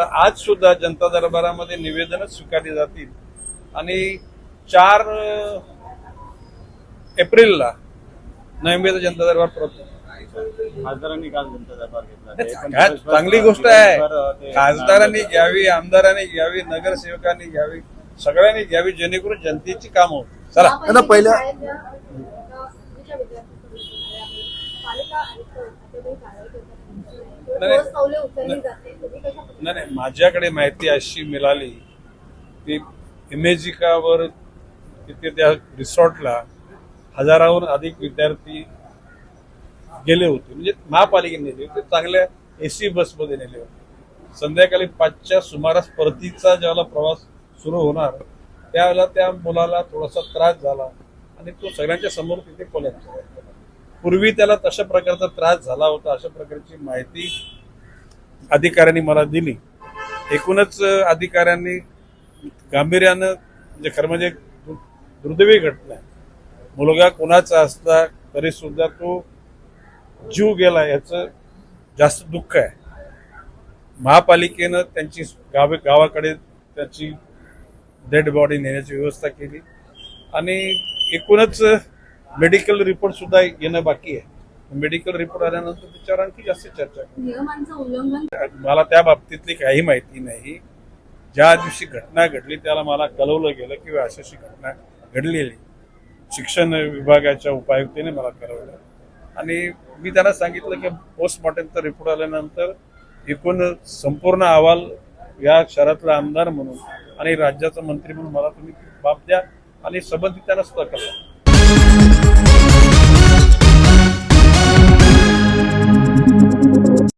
आज सुद्धा जनता दरबारामध्ये निवेदनच स्वीकारली जातील. आणि चार एप्रिलला नोव्हेंबरचा जनता दरबार परत खासदारांनी काल जनता दरबार घेतला. चांगली गोष्ट आहे. खासदारांनी घ्यावी आमदारांनी घ्यावी नगरसेवकांनी घ्यावी सगळ्यांनी घ्यावी जेणेकरून जनतेची कामं होतील. चला. आता पहिल्या-. नाही, नाही. नाही माझ्याकडे माहिती अशी मिळाली की इमेजिकावर तिथे त्या रिसॉर्टला हजाराहून अधिक विद्यार्थी गेले होते. म्हणजे महापालिकेने नेले होते. चांगल्या एसी बसमध्ये नेले होते. संध्याकाळी पाचच्या सुमारास परतीचा ज्यावेळेला प्रवास सुरू होणार त्यावेळेला त्या मुलाला थोडासा त्रास झाला आणि तो सगळ्यांच्या समोर तिथे कोलॅप्स झाला. पूर्वी त्याला तशा प्रकारचा त्रास झाला होता अशा प्रकारची माहिती अधिकाऱ्यांनी मला दिली. एकूणच अधिकाऱ्यांनी गांभीर्यानं म्हणजे खरं म्हणजे दु- दुर्दैवी घटना आहे. मुलगा कुणाचा असला तरी सुद्धा तो जीव गेला याचं जास्त दुःख आहे. महापालिकेनं त्यांची गावे गावाकडे त्याची डेड बॉडी नेण्याची व्यवस्था केली. आणि एकूणच मेडिकल रिपोर्ट सुद्धा येणं बाकी आहे. मेडिकल रिपोर्ट आल्यानंतर त्याच्यावर आणखी जास्त चर्चा करू. मला त्या बाबतीतली काही माहिती नाही. ज्या दिवशी घटना घडली त्याला मला कळवलं गेलं किंवा अशी अशी घटना घडलेली. शिक्षण विभागाच्या उपायुक्तेने मला कळवलं. आणि मी त्यांना सांगितलं की पोस्टमॉर्टमचा रिपोर्ट आल्यानंतर एकूण संपूर्ण अहवाल या शहरातला आमदार म्हणून आणि राज्याचा मंत्री म्हणून मला तुम्ही बाब द्या आणि संबंधितांना सुद्धा कळवा